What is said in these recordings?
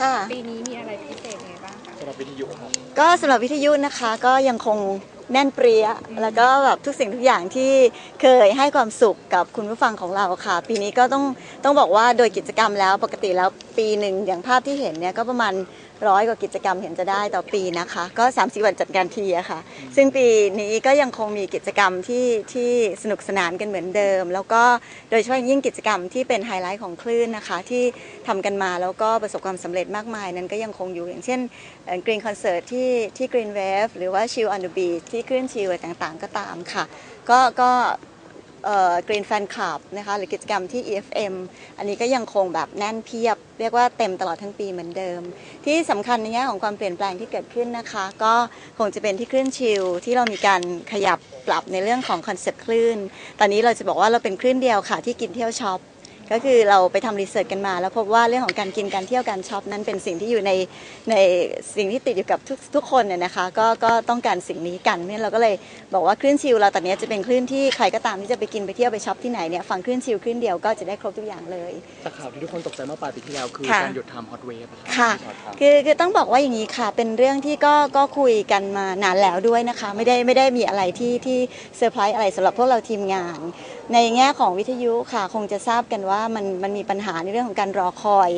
ค่ะ ปีนี้มีอะไรพิเศษยังไงบ้างคะสำหรับวิทยุครับก็สำหรับวิทยุนะคะก็ยังคงแน่นเปรี้ยแล้วก็แบบทุกสิ่งทุกอย่างที่เคยให้ความสุขกับคุณผู้ฟังของเราค่ะ ปีนี้ก็ต้องต้องบอกว่าโดยกิจกรรมแล้วปกติแล้ว ปีหนึ่งอย่างภาพที่เห็นเนี่ยก็ประมาณร้อยกว่ากิจกรรมเห็นจะได้ต่อปีนะคะ ก็ 30 วันจัดการทีอะค่ะ ซึ่งปีนี้ก็ยังคงมีกิจกรรมที่ที่สนุกสนานกันเหมือนเดิม แล้วก็โดยเฉพาะยิ่งกิจกรรมที่เป็นไฮไลท์ของคลื่นนะคะ ที่ทำกันมาแล้วก็ประสบความสำเร็จมากมาย นั้นก็ยังคงอยู่อย่างเช่นกรีนคอนเสิร์ตที่ที่กรีนเวฟหรือว่าชิลอ n น h e Beach ที่คลื่นชิลอะไรต่างๆ ก็ตามค่ะ ก็ก็ กรีนแฟนคลับนะคะหรือกิจกรรมที่ EFM อันนี้ก็ยังคงแบบแน่นเพียบ เรียกว่าเต็มตลอดทั้งปีเหมือนเดิม ที่สำคัญในแง่ของความเปลี่ยนแปลงที่เกิดขึ้นนะคะ ก็คงจะเป็นที่คลื่นชิลที่เรามีการขยับปรับในเรื่องของคอนเซ็ปต์คลื่น ตอนนี้เราจะบอกว่าเราเป็นคลื่นเดียวค่ะที่กินเที่ยวช็อป ก็คือเราไปทำรีเสิร์ชกันมา แล้วพบว่าเรื่องของการกินการเที่ยวการช็อปนั้นเป็นสิ่งที่อยู่ในในสิ่งที่ติดอยู่กับทุกทุกคนเนี่ยนะคะก็ก็ต้องการสิ่งนี้กันเนี่ยเราก็เลยบอกว่าคลื่นชิลเราตอนนี้จะเป็นคลื่นที่ใครก็ตามที่จะไปกินไปเที่ยวไปช็อปที่ไหนเนี่ยฟังคลื่นชิลคลื่นเดียวก็จะได้ครบทุกอย่างเลย จากข่าวที่ทุกคนตกใจเมื่อปลายปีที่แล้วคือค่ะการหยุดทำฮอตเวฟค่ะคือคือต้องบอกว่าอย่างนี้ค่ะ เป็นเรื่องที่ก็ก็คุยกันมานานแล้วด้วยนะคะ ไม่ได้ไม่ได้มีอะไรที่ที่เซอร์ไพรส์อะไรสำหรับพวกเราทีมงาน ในแง่ของวิทยุค่ะคงจะทราบกันว่ามันมันมีปัญหาในเรื่องของการรอคอย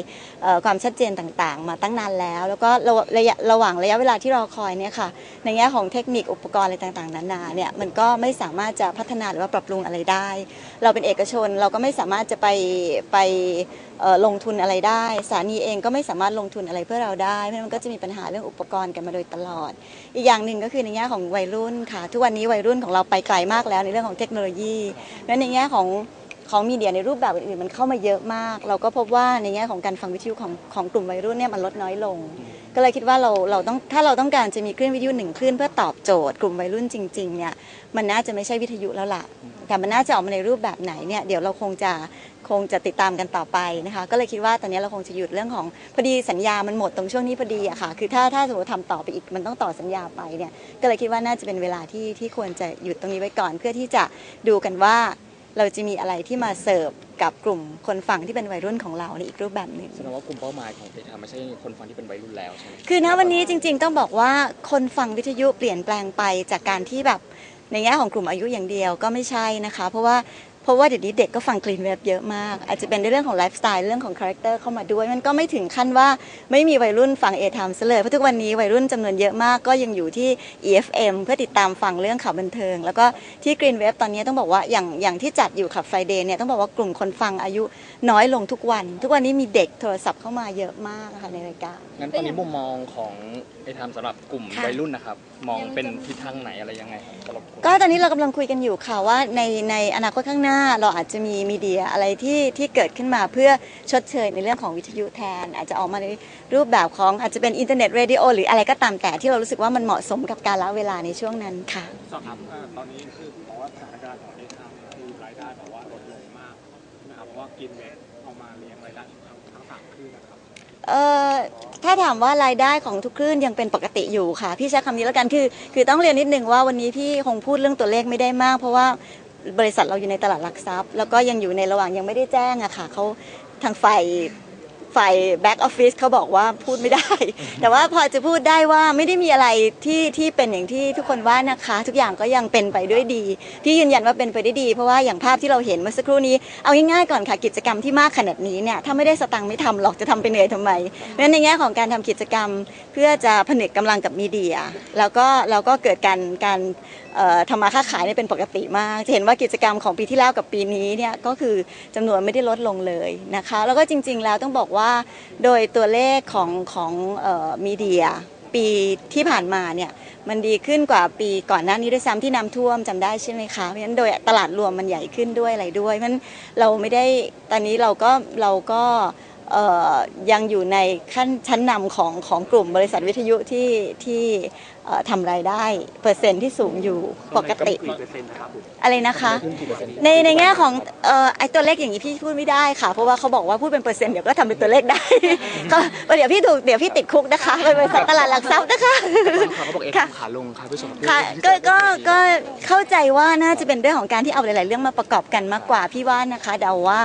ออความชัดเจนต่างๆ มาตั้งนานแล้ว แล้วก็ระระยะระหว่างระยะเวลาที่รอคอยเนี่ยค่ะในแง่ของเทคนิคอุปกรณ์อะไรต่างๆนานาเนี่ยมันก็ไม่สามารถจะพัฒนาหรือว่าปรับปรุงอะไรได้ เราเป็นเอกชนเราก็ไม่สามารถจะไปไป ลงทุนอะไรได้ สถานีเองก็ไม่สามารถลงทุนอะไรเพื่อเราได้เพราะมันก็จะมีปัญหาเรื่องอุปกรณ์กันมาโดยตลอด อีกอย่างหนึ่งก็คือในแง่ของวัยรุ่นค่ะ ทุกวันนี้วัยรุ่นของเราไปไกลมากแล้วในเรื่องของเทคโนโลยีและในแง่ของของมีเดียในรูปแบบอื่นๆมันเข้ามาเยอะมาก เราก็พบว่าในแง่ของการฟังวิทยุของของกลุ่มวัยรุ่นเนี่ยมันลดน้อยลง ก็เลยคิดว่าเราเราต้องถ้าเราต้องการจะมีคลื่นวิทยุหนึ่งคลื่นเพื่อตอบโจทย์ กลุ่มวัยรุ่นจริงๆเนี่ยมันน่าจะไม่ใช่วิทยุแล้วล่ะ แต่มันน่าจะออกมาในรูปแบบไหนเนี่ยเดี๋ยวเราคงจะคงจะติดตามกันต่อไปนะคะก็เลยคิดว่าตอนนี้เราคงจะหยุดเรื่องของพอดีสัญญามันหมดตรงช่วงนี้พอดีอะค่ะคือถ้าถ้าสมมติทำต่อไปอีกมันต้องต่อสัญญาไปเนี่ยก็เลยคิดว่าน่าจะเป็นเวลาที่ที่ควรจะหยุดตรงนี้ไว้ก่อน เพื่อที่จะดูกันว่าเราจะมีอะไรที่มาเสิร์ฟกับกลุ่มคนฟังที่เป็นวัยรุ่นของเราในอีกรูปแบบหนึ่งแสดงว่ากลุ่มเป้าหมายของเอทาไม่ใช่คนฟังที่เป็นวัยรุ่นแล้วใช่ไหมคือณวันนี้จริง ๆ ต้องบอกว่าคนฟังวิทยุเปลี่ยนแปลงไปจากการที่แบบ ในแง่ของกลุ่มอายุอย่างเดียวก็ไม่ใช่นะคะ เพราะว่าเพราะว่าเดี๋ยวนี้เด็กก็ฟังคลีนเว็บเยอะมาก อาจจะเป็นในเรื่องของไลฟ์สไตล์เรื่องของคาแรคเตอร์เข้ามาด้วย มันก็ไม่ถึงขั้นว่าไม่มีวัยรุ่นฟังเอทามซะเลยเพราะทุกวันนี้วัยรุ่นจำนวนเยอะมากก็ยังอยู่ที่ EFM เพื่อติดตามฟังเรื่องข่าวบันเทิง แล้วก็ที่กรีนเว็บตอนนี้ต้องบอกว่าอย่างอย่างที่จัดอยู่ขับไฟเดย์เนี่ยต้องบอกว่ากลุ่มคนฟังอายุน้อยลงทุกวัน ทุกวันนี้มีเด็กโทรศัพท์เข้ามาเยอะมากค่ะในรายการงั้นตอนนี้มุมมองของ เอทามสำหรับกลุ่มค่ะ วัยรุ่นนะครับ มองเป็นทิศทางไหนอะไรยังไงครับสำหรับกลุ่มก็ตอนนี้เรากำลังคุยกันอยู่ค่ะว่าในในอนาคตข้างหน้าเราอาจจะมีมีเดียอะไรที่ที่เกิดขึ้นมาเพื่อชดเชยในเรื่องของวิทยุแทน อาจจะออกมาในรูปแบบของอาจจะเป็นอินเทอร์เน็ตเรดิโอหรืออะไรก็ตามแต่ที่เรารู้สึกว่ามันเหมาะสมกับการละเวลาในช่วงนั้นค่ะ สอบถามเอ่อตอนนี้คือบอกว่าสถานการณ์ของเอทามคือรายได้แบบว่าลดลงมากนะครับเพราะว่ากินเวทเอามาเลี้ยงรายได้ทั้งทั้งสามคลื่นนะครับ เอ่อถ้าถามว่ารายได้ของทุกคลื่นยังเป็นปกติอยู่ค่ะ พี่ใช้คำนี้แล้วกันคือ คือต้องเรียนนิดนึงว่าวันนี้พี่คงพูดเรื่องตัวเลขไม่ได้มาก เพราะว่าบริษัทเราอยู่ในตลาดหลักทรัพย์ แล้วก็ยังอยู่ในระหว่างยังไม่ได้แจ้งอะค่ะเขาทางฝ่าย ฝ่ายแบ็กออฟฟิศเขาบอกว่าพูดไม่ได้ แต่ว่าพอจะพูดได้ว่าไม่ได้มีอะไรที่ที่เป็นอย่างที่ทุกคนว่านะคะ ทุกอย่างก็ยังเป็นไปด้วยดีพี่ยืนยันว่าเป็นไปได้ดี เพราะว่าอย่างภาพที่เราเห็นเมื่อสักครู่นี้เอาง่ายๆก่อนค่ะกิจกรรมที่มากขนาดนี้เนี่ยถ้าไม่ได้สตังค์ไม่ทำหรอกจะทำไปเหนื่อยทำไมเพราะฉะนั้นในแง่ของการทำกิจกรรม เพื่อจะผนึกกำลังกับมีเดีย แล้วก็แล้วก็เกิดการการเอ่อทำมาค้าขายเนี่ยเป็นปกติมาก จะเห็นว่ากิจกรรมของปีที่แล้วกับปีนี้เนี่ยก็คือจำนวนไม่ได้ลดลงเลยนะคะ แล้วก็จริง ๆ แล้วต้องบอกว่าโดยตัวเลขของของมีเดียปีที่ผ่านมาเนี่ยมันดีขึ้นกว่าปีก่อนหน้านี้ด้วยซ้ำที่น้ำท่วมจำได้ใช่ไหมคะเพราะฉะนั้นโดยตลาดรวมมันใหญ่ขึ้นด้วยอะไรด้วยเพราะฉะนั้นเราไม่ได้ตอนนี้เราก็เราก็เยังอยู่ในขั้นชั้นนำของของกลุ่มบริษัทวิทยุที่ที่เอ่อทำรายได้เปอร์เซ็นต์ที่สูงอยู่ปกติอะไรนะคะ ในในแง่ของเอ่อไอตัวเลขอย่างนี้พี่พูดไม่ได้ค่ะ เพราะว่าเขาบอกว่าพูดเป็นเปอร์เซ็นต์เดี๋ยวก็ทำเป็นตัวเลขได้ก็เดี๋ยวพี่ถูกเดี๋ยวพี่ติดคุกนะคะเป็นบริษัทตลาดหลักทรัพย์นะคะเขาบอกเอค่ะทามขาลงค่ะพี่ชมค่ะก็ก็ก็เข้าใจว่าน่าจะเป็นเรื่องของการที่เอาหลาย ๆ เรื่องมาประกอบกันมากกว่าพี่ว่านะคะเดาว่า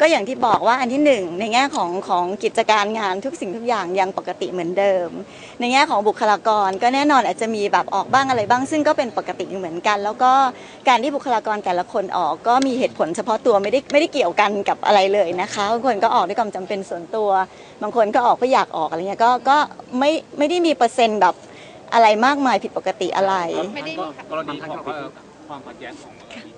ก็อย่างที่บอกว่าอันที่หนึ่งในแง่ของของของกิจการงานทุกสิ่งทุกอย่างยังปกติเหมือนเดิม ในแง่ของบุคลากรก็แน่นอนอาจจะมีแบบออกบ้างอะไรบ้าง ซึ่งก็เป็นปกติเหมือนกัน แล้วก็การที่บุคลากรแต่ละคนออกก็มีเหตุผลเฉพาะตัวไม่ได้ไม่ได้เกี่ยวกันกับอะไรเลยนะคะบางคนก็ออกด้วยความจำเป็นส่วนตัว บางคนก็ออกเพราะอยากออกอะไรเงี้ยก็ก็ไม่ไม่ได้มีเปอร์เซ็นต์แบบอะไรมากมายผิดปกติอะไรไม่ได้มีกรณีของเอ่อความขัดแย้งของดีเจใช่ไหม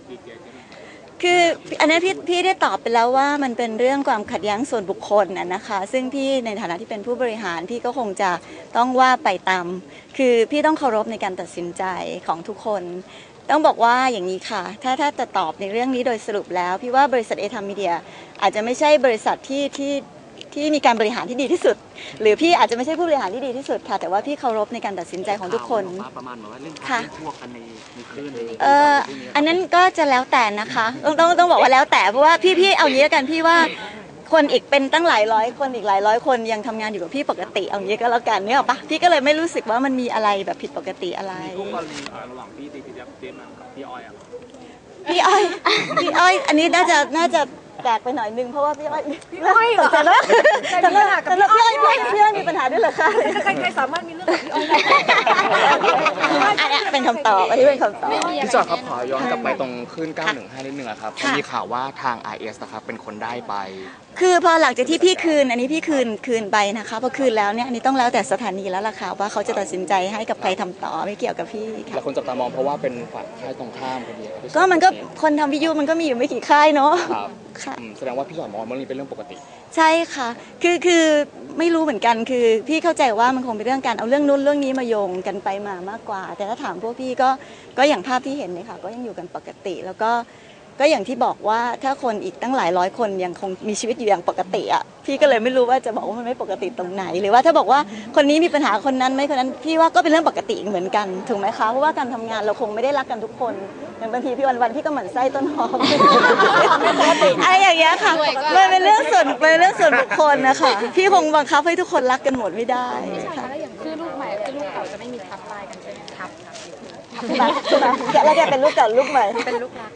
คืออันนี้พี่พี่ได้ตอบไปแล้วว่ามันเป็นเรื่องความขัดแย้งส่วนบุคคลน่ะนะคะ ซึ่งพี่ในฐานะที่เป็นผู้บริหารพี่ก็คงจะต้องว่าไปตาม คือพี่ต้องเคารพในการตัดสินใจของทุกคน ต้องบอกว่าอย่างนี้ค่ะ ถ้าถ้าจะตอบในเรื่องนี้โดยสรุปแล้ว พี่ว่าบริษัทเอทามมีเดียอาจจะไม่ใช่บริษัทที่ที่ ที่มีการบริหารที่ดีที่สุด หรือพี่อาจจะไม่ใช่ผู้บริหารที่ดีที่สุดค่ะ แต่ว่าพี่เคารพในการตัดสินใจของทุกคน ข่าวบอกว่าประมาณแบบว่าเรื่องค่ะ พวกกันในในคลื่นเอออันนั้นก็จะแล้วแต่นะคะต้องต้องต้องบอกว่าแล้วแต่เพราะว่าพี่พี่เอางี้แล้วกันพี่ว่าคนอีกเป็นตั้งหลายร้อยคนอีกหลายร้อยคนยังทำงานอยู่กับพี่ปกติเอางี้ก็แล้วกันเนี่ยหรอกปะพี่ก็เลยไม่รู้สึกว่ามันมีอะไรแบบผิดปกติอะไรคู่กรณีเอ่อระหว่างพี่ตีพีเจมส์กับพี่อ้อยอะครับพี่อ้อย พี่อ้อย อันนี้น่าจะน่าจะ แปลกไปหน่อยนึงเพราะว่าพี่อ้อยพี่อ้อยเหรอแต่ละแต่ละแต่ละพี่อ้อยพี่อ้อยพี่อ้อยมีปัญหาด้วยเหรอคะใครใครสามารถมีเรื่องกับพี่อ้อยได้อันนี้เป็นคำตอบอันนี้เป็นคำตอบพี่จอยครับขอย้อนกลับไปตรงขึ้น 915 นิดนึงอะครับค่ะมีข่าวว่าทาง RS นะครับเป็นคนได้ไป คือพอหลังจากที่พี่คืน อันนี้พี่คืนคืนไปนะคะพอคืนแล้วเนี่ยอันนี้ต้องแล้วแต่สถานีแล้วล่ะค่ะว่าเขาจะตัดสินใจให้กับใครทำต่อไม่เกี่ยวกับพี่ค่ะแล้วคนจับตามองเพราะว่าเป็นฝ่ายค่ายตรงข้ามพอดีครับพี่จอยก็มันก็คนทำวิทยุมันก็มีอยู่ไม่กี่ค่ายเนาะ ครับค่ะ อืมแสดงว่าพี่จอยมองว่าเรื่องนี้เป็นเรื่องปกติ ใช่ค่ะ คือคือไม่รู้เหมือนกัน คือพี่เข้าใจว่ามันคงเป็นเรื่องการเอาเรื่องนู้นเรื่องนี้มาโยงกันไปมามากกว่า แต่ถ้าถามพวกพี่ก็ก็อย่างภาพที่เห็นเนี่ยค่ะ ก็ยังอยู่กันปกติ แล้วก็ ก็อย่างที่บอกว่าถ้าคนอีกตั้งหลายร้อยคนยังคงมีชีวิตอยู่อย่างปกติอะพี่ก็เลยไม่รู้ว่าจะบอกว่ามันไม่ปกติตรงไหน หรือว่าถ้าบอกว่าคนนี้มีปัญหาคนนั้นไหมคนนั้นพี่ว่าก็เป็นเรื่องปกติเหมือนกันถูกไหมคะเพราะว่าการทำงานเราคงไม่ได้รักกันทุกคนอย่างบางทีพี่วันวันๆพี่ก็หมั่นไส้ต้นหอมอะไรอย่างเงี้ยค่ะมันเป็นเรื่องส่วนเป็นเรื่องส่วนบุคคลนะคะพี่คงบังคับให้ทุกคนรักกันหมดไม่ได้ใช่ค่ะ ไม่มีทับลายกันใช่ไหมทับค่ะใช่ไหมใช่ไหมแล้วแกเป็นลูกเก่าลูกใหม่ เป็นลูกรัก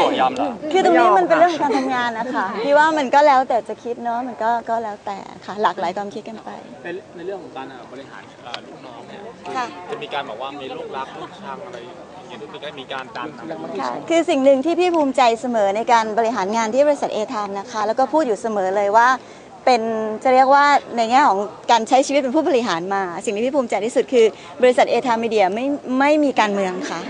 ขอยอมแล้วคือตรงนี้มันเป็นเรื่องของการทำงานนะคะพี่ว่ามันก็แล้วแต่จะคิดเนาะมันก็ก็แล้วแต่ค่ะหลากหลายความคิดกันไป ในในเรื่องของการเอ่อบริหารเอ่อลูกน้องเนี่ยค่ะจะมีการบอกว่ามีลูกรักลูกชังอะไรอย่างเงี้ยด้วยมีการดันนำค่ะคือสิ่งหนึ่งที่พี่ภูมิใจเสมอในการบริหารงานที่บริษัทเอทามนะคะ แล้วก็พูดอยู่เสมอเลยว่า เป็นจะเรียกว่าในแง่ของการใช้ชีวิตเป็นผู้บริหารมา สิ่งที่พี่ภูมิใจที่สุดคือบริษัทเอทามีเดียไม่ไม่มีการเมืองค่ะ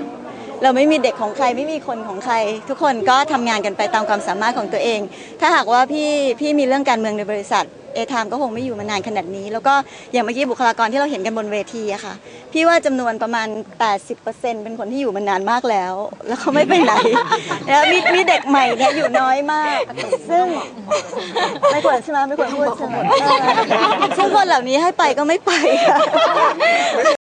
เราไม่มีเด็กของใครไม่มีคนของใคร ทุกคนก็ทำงานกันไปตามความสามารถของตัวเอง ถ้าหากว่าพี่พี่มีเรื่องการเมืองในบริษัทเอทามก็คงไม่อยู่มานานขนาดนี้ แล้วก็อย่างเมื่อกี้บุคลากรที่เราเห็นกันบนเวทีอะค่ะ พี่ว่าจำนวนประมาณ 80%เป็นคนที่อยู่มานานมากแล้ว แล้วเขาไม่ไปไหน แล้วมีมีเด็กใหม่เนี่ยอยู่น้อยมาก ซึ่งไม่ควรใช่ไหมไม่ควรพูดใช่ไหมเออซึ่งคนเหล่านี้ให้ไปก็ไม่ไปค่ะ